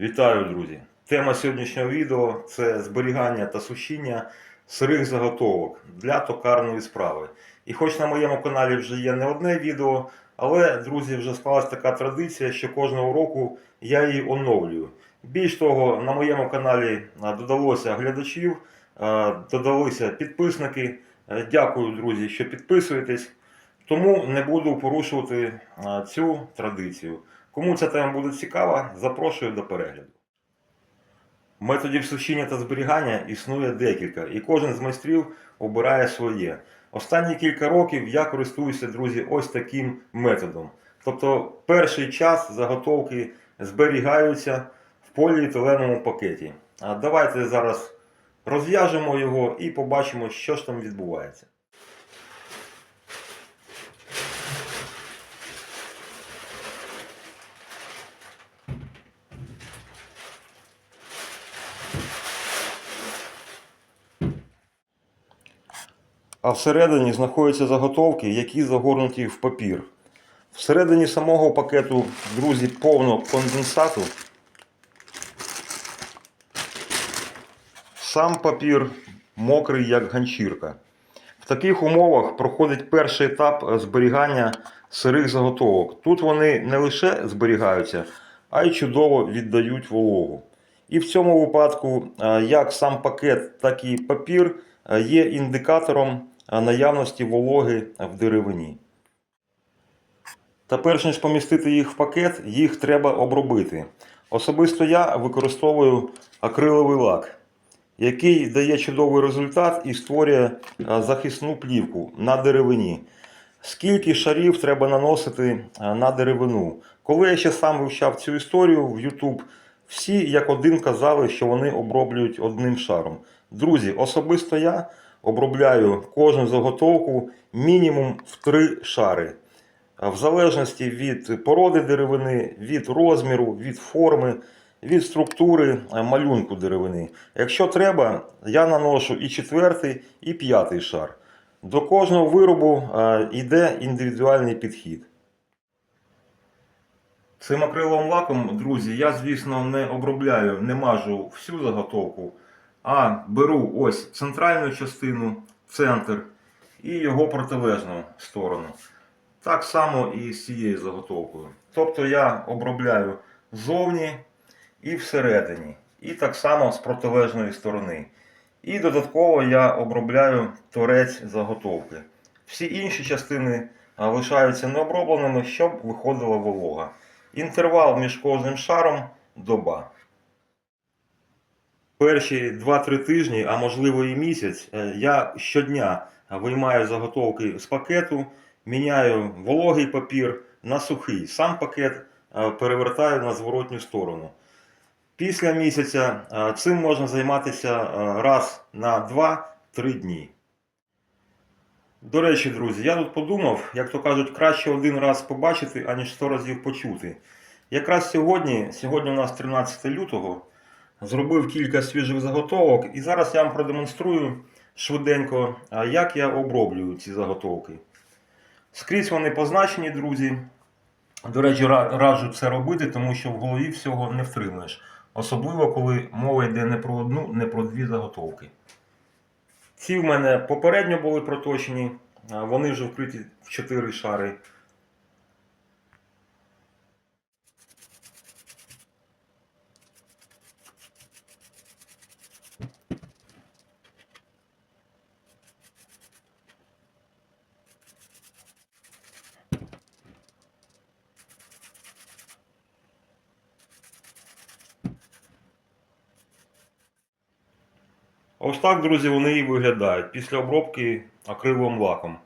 Вітаю, друзі! Тема сьогоднішнього відео це зберігання та сушіння сирих заготовок для токарної справи. І хоч на моєму каналі вже є не одне відео, але, друзі, вже склалась така традиція, що кожного року я її оновлюю. Більш того, на моєму каналі додалося глядачів, додалися підписники. Е, Дякую, друзі, що підписуєтесь. Тому не буду порушувати цю традицію. Кому ця тема буде цікава, запрошую до перегляду. Методів сушіння та зберігання існує декілька, і кожен з майстрів обирає своє. Останні кілька років я користуюся, друзі, ось таким методом. Тобто, перший час заготовки зберігаються в поліетиленовому пакеті. А давайте зараз розв'яжемо його і побачимо, що ж там відбувається. А всередині знаходяться заготовки, які загорнуті в папір. Всередині самого пакету, друзі, повно конденсату. Сам папір мокрий, як ганчірка. В таких умовах проходить перший етап зберігання сирих заготовок. Тут вони не лише зберігаються, а й чудово віддають вологу. І в цьому випадку як сам пакет, так і папір є індикатором е, наявності вологи в деревині. Та перш ніж помістити їх в пакет, їх треба обробити. Особисто я використовую акриловий лак, який дає чудовий результат і створює е, захисну плівку на деревині. Скільки шарів треба наносити е, на деревину? Коли я ще сам вивчав цю історію в YouTube, всі як один казали, що вони оброблюють одним шаром. Друзі, особисто я обробляю кожну заготовку мінімум в три шари. В залежності від породи деревини, від розміру, від форми, від структури малюнку деревини. Якщо треба, я наношу і четвертий, і п'ятий шар. До кожного виробу йде індивідуальний підхід. Цим акриловим лаком, друзі, я, звісно, не обробляю, не мажу всю заготовку, а беру ось центральну частину, центр і його протилежну сторону. Так само і з цією заготовкою. Тобто я обробляю зовні і всередині. І так само з протилежної сторони. І додатково я обробляю торець заготовки. Всі інші частини лишаються необробленими, щоб виходила волога. Інтервал між кожним шаром доба. Перші 2-3 тижні, а можливо і місяць, е, я щодня виймаю заготовки з пакету, міняю вологий папір на сухий. Сам пакет е, перевертаю на зворотню сторону. Після місяця е, цим можна займатися раз на 2-3 дні. До речі, друзі, я тут подумав, як то кажуть, краще один раз побачити, аніж 100 разів почути. Якраз сьогодні, сьогодні у нас 13 лютого, зробив кілька свіжих заготовок, і зараз я вам продемонструю швиденько, як я оброблюю ці заготовки. Скрізь вони позначені, друзі. До речі, раджу це робити, тому що в голові всього не втримаєш. Особливо, коли мова йде не про одну, не про дві заготовки. Ці в мене попередньо були проточені, вони вже вкриті в 4 шари. Ось так, друзі, вони і виглядають після обробки акриловим лаком.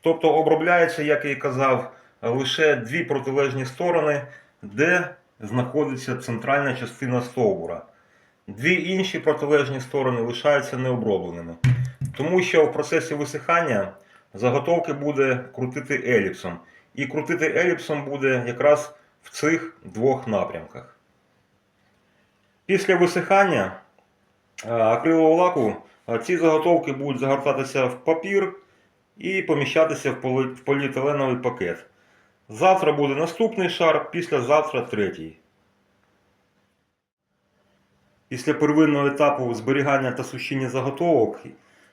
Тобто обробляється, як я і казав, лише дві протилежні сторони, де знаходиться центральна частина стовбура. Дві інші протилежні сторони лишаються необробленими. Тому що в процесі висихання заготовки буде крутити еліпсом. І крутити еліпсом буде якраз в цих двох напрямках. Після висихання акрилового лаку е, ці заготовки будуть загортатися в папір і поміщатися в поліетиленовий пакет. Завтра буде наступний шар, післязавтра третій. Після первинного етапу зберігання та сушіння заготовок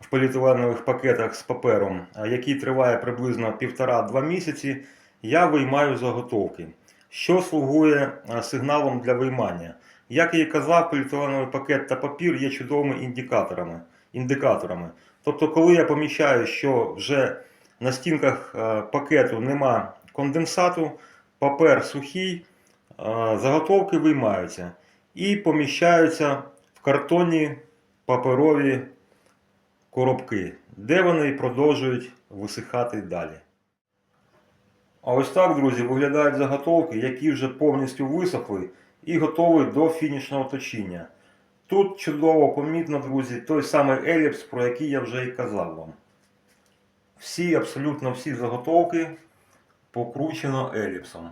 в поліетиленових пакетах з папером, який триває приблизно 1,5-2 місяці, я виймаю заготовки, що слугує сигналом для виймання. Як я і казав, поліетиленовий пакет та папір є чудовими індикаторами. індикаторами. Тобто, коли я помічаю, що вже на стінках е, пакету нема конденсату, папер сухий, е, заготовки виймаються і поміщаються в картонні паперові коробки, де вони продовжують висихати далі. А ось так, друзі, виглядають заготовки, які вже повністю висохли і готові до фінішного точіння. Тут чудово помітно, друзі, той самий еліпс, про який я вже і казав вам. Всі, абсолютно всі заготовки покручено еліпсом.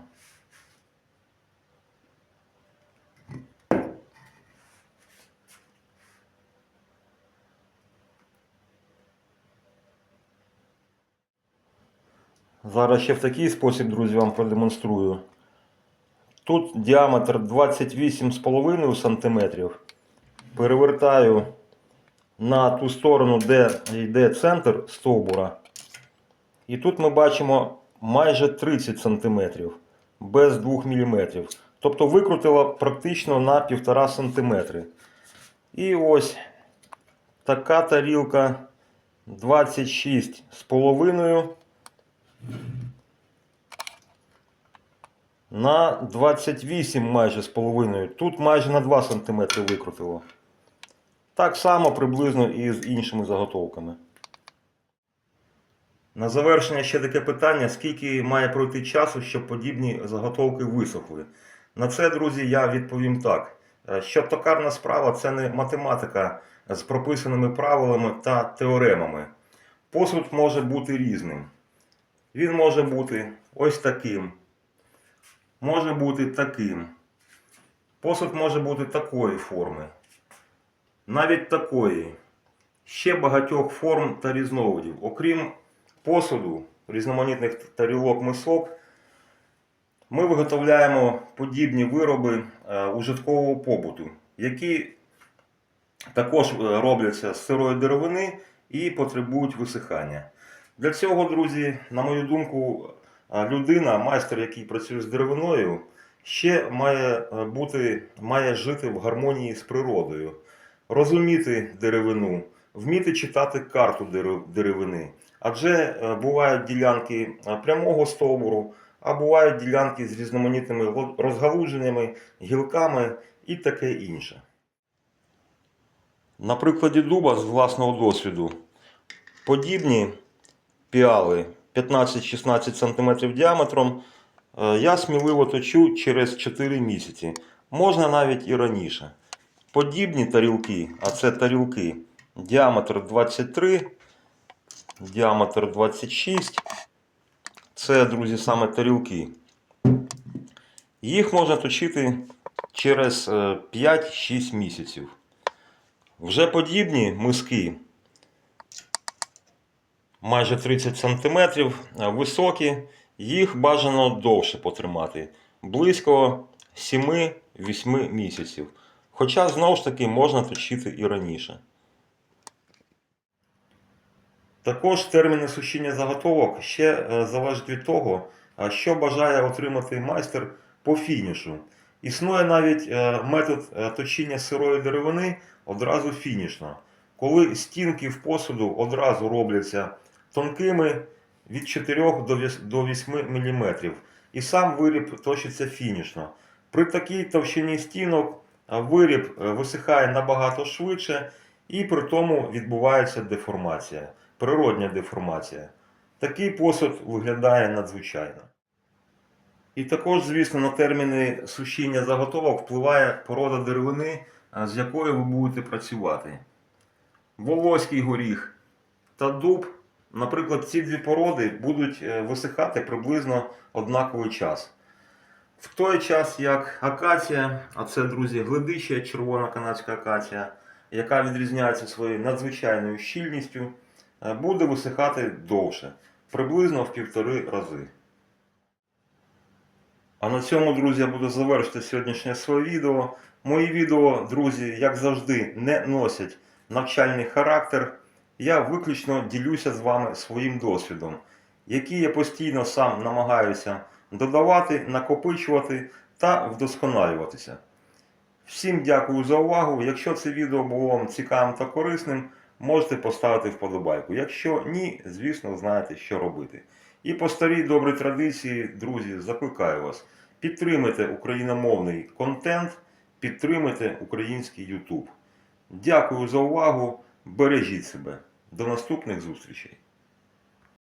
Зараз ще в такий спосіб, друзі, вам продемонструю. Тут діаметр 28,5 см. Перевертаю на ту сторону, де йде центр стовбура. І тут ми бачимо майже 30 см без 2 мм. Тобто викрутила практично на 1,5 см. І ось така тарілка 26,5 на 28 майже з половиною. Тут майже на 2 см викрутило. Так само приблизно і з іншими заготовками. На завершення ще таке питання: скільки має пройти часу, щоб подібні заготовки висохли. На це, друзі, я відповім так. Е, Що токарна справа це не математика з прописаними правилами та теоремами. Посуд може бути різним. Він може бути ось таким. Може бути таким. Посуд може бути такої форми. Навіть такої. Ще багатьох форм та різновидів. Окрім посуду, різноманітних тарілок мисок, ми виготовляємо подібні вироби е, ужиткового побуту, які також е, робляться з сирої деревини і потребують висихання. Для цього, друзі, на мою думку, людина, майстер, який працює з деревиною, ще має е, бути, має жити в гармонії з природою, розуміти деревину, вміти читати карту деревини. Адже е, бувають ділянки е, прямого стовбуру, а бувають ділянки з різноманітними розгалуженнями, гілками і таке інше. На прикладі дуба з власного досвіду подібні піали 15-16 см діаметром е, я сміливо точу через 4 місяці. Можна навіть і раніше. Подібні тарілки, а це тарілки діаметр 23, діаметр 26. Це, друзі, саме тарілки. Їх можна точити через е, 5-6 місяців. Вже подібні миски майже 30 см, високі, їх бажано довше потримати, близько 7-8 місяців. Хоча, знову ж таки, можна точити і раніше. Також терміни сушіння заготовок ще е, залежать від того, що бажає отримати майстер по фінішу. Існує навіть е, метод е, точіння сирої деревини одразу фінішно, коли стінки в посуду одразу робляться тонкими від 4 до 8 мм, і сам виріб точиться фінішно. При такій товщині стінок виріб е, висихає набагато швидше і при тому відбувається деформація, природня деформація. Такий посуд виглядає надзвичайно. І також, звісно, на терміни сушіння заготовок впливає порода деревини, з якою ви будете працювати. Волоський горіх та дуб, наприклад, ці дві породи будуть е, висихати приблизно однаковий час. В той час, як акація, а це, друзі, гледича червона канадська акація, яка відрізняється своєю надзвичайною щільністю, е, буде висихати довше, приблизно в півтори рази. А на цьому, друзі, я буду завершити сьогоднішнє своє відео. Мої відео, друзі, як завжди, не носять навчальний характер. Я виключно ділюся з вами своїм досвідом, який я постійно сам намагаюся додавати, накопичувати та вдосконалюватися. Всім дякую за увагу. Якщо це відео було вам цікавим та корисним, можете поставити вподобайку. Якщо ні, звісно, знаєте, що робити. І по старій добрій традиції, друзі, закликаю вас. Підтримайте україномовний контент, підтримайте український YouTube. Дякую за увагу. Бережіть себе. До наступних зустрічей.